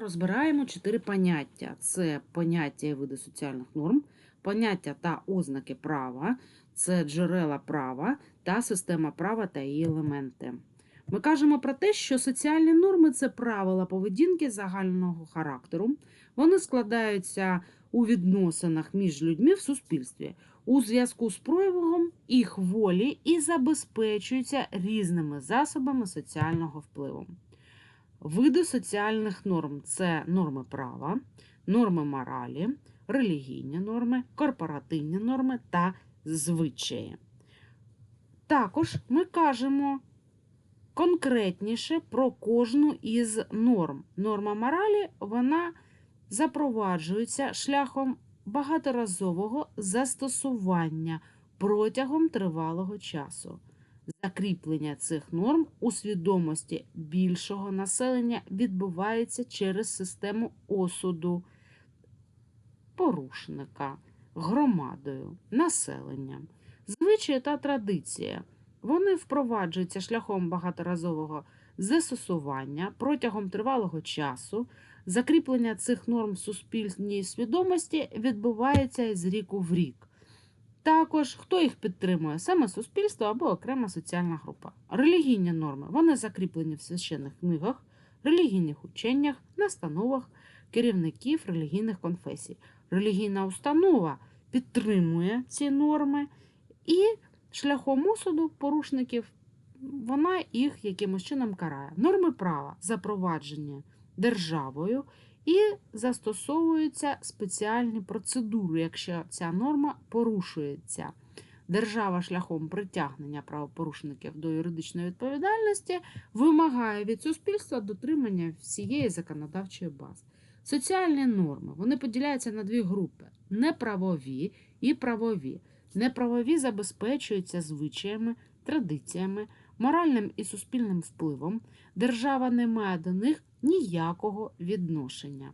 Розбираємо чотири поняття: це поняття і види соціальних норм, поняття та ознаки права, це джерела права та система права та її елементи. Ми кажемо про те, що соціальні норми це правила поведінки загального характеру. Вони складаються у відносинах між людьми в суспільстві у зв'язку з проявом їх волі і забезпечуються різними засобами соціального впливу. Види соціальних норм це норми права, норми моралі, релігійні норми, корпоративні норми та звичаї. Також ми кажемо конкретніше про кожну із норм. Норма моралі вона запроваджується шляхом багаторазового застосування протягом тривалого часу. Закріплення цих норм у свідомості більшого населення відбувається через систему осуду порушника, громадою, населенням, звичаї та традиція. Вони впроваджуються шляхом багаторазового застосування протягом тривалого часу. Закріплення цих норм в суспільній свідомості відбувається із ріку в рік. Також хто їх підтримує? Саме суспільство або окрема соціальна група. Релігійні норми вони закріплені в священних книгах, релігійних ученнях, настановах керівників релігійних конфесій. Релігійна установа підтримує ці норми і шляхом осуду порушників вона їх якимось чином карає. Норми права запроваджені державою і застосовуються спеціальні процедури, якщо ця норма порушується. Держава шляхом притягнення правопорушників до юридичної відповідальності вимагає від суспільства дотримання всієї законодавчої бази. Соціальні норми вони поділяються на дві групи: неправові і правові. Неправові забезпечуються звичаями, традиціями, моральним і суспільним впливом. Держава не має до них ніякого відношення.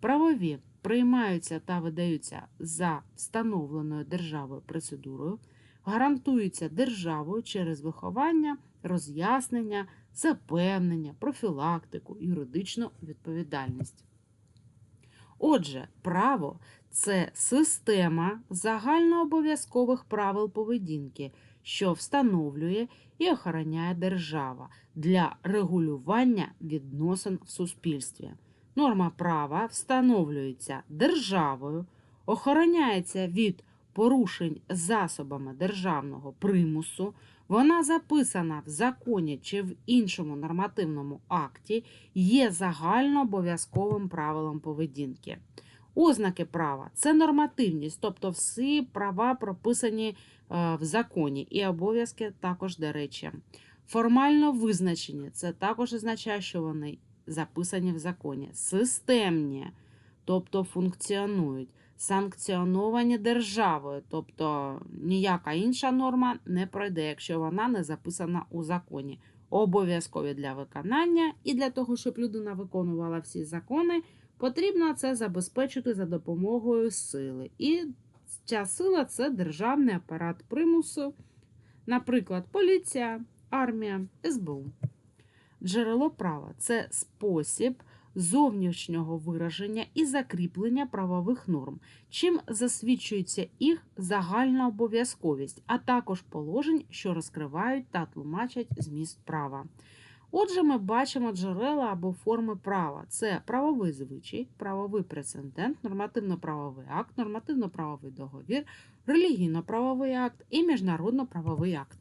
Правові приймаються та видаються за встановленою державою процедурою, гарантуються державою через виховання, роз'яснення, запевнення, профілактику, юридичну відповідальність. Отже, право це система загальнообов'язкових правил поведінки, що встановлює і охороняє держава для регулювання відносин в суспільстві. Норма права встановлюється державою, охороняється від порушень засобами державного примусу. Вона записана в законі чи в іншому нормативному акті, є загальнообов'язковим правилом поведінки. Ознаки права це нормативність, тобто всі права прописані е, в законі, і обов'язки також, до речі. Формально визначені це також означає, що вони записані в законі. Системні, тобто функціонують, санкціоновані державою, тобто ніяка інша норма не пройде, якщо вона не записана у законі. Обов'язкові для виконання і для того, щоб людина виконувала всі закони, потрібно це забезпечити за допомогою сили. І ця сила це державний апарат примусу, наприклад, поліція, армія, СБУ. Джерело права це спосіб зовнішнього вираження і закріплення правових норм, чим засвідчується їх загальна обов'язковість, а також положень, що розкривають та тлумачать зміст права. Отже, ми бачимо джерела або форми права: це правовий звичай, правовий прецедент, нормативно-правовий акт, нормативно-правовий договір, релігійно-правовий акт і міжнародно-правовий акт.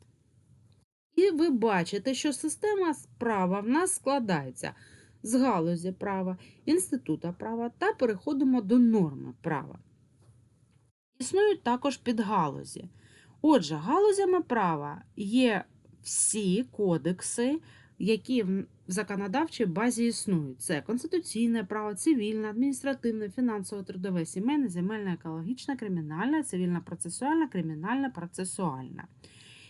І ви бачите, що система права в нас складається з галузі права, інститута права та переходимо до норми права. Існують також підгалузі. Отже, галузями права є всі кодекси, які в законодавчій базі існують. Це конституційне право, цивільне, адміністративне, фінансово, трудове, сімейне, земельне, екологічне, кримінальне, цивільно-процесуальне, кримінальне, процесуальне.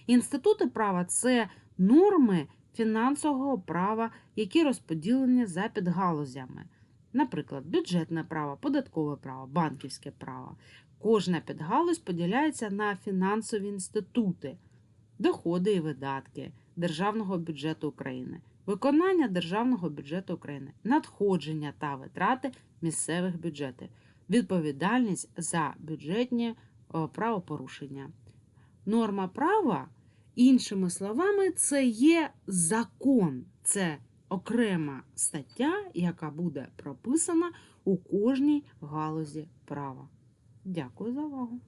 Інститути права це норми фінансового права, які розподілені за підгалузями. Наприклад, бюджетне право, податкове право, банківське право. Кожна підгалузь поділяється на фінансові інститути, доходи і видатки Державного бюджету України, виконання державного бюджету України, надходження та витрати місцевих бюджетів, відповідальність за бюджетні е, правопорушення. Норма права, іншими словами, це є закон, це окрема стаття, яка буде прописана у кожній галузі права. Дякую за увагу.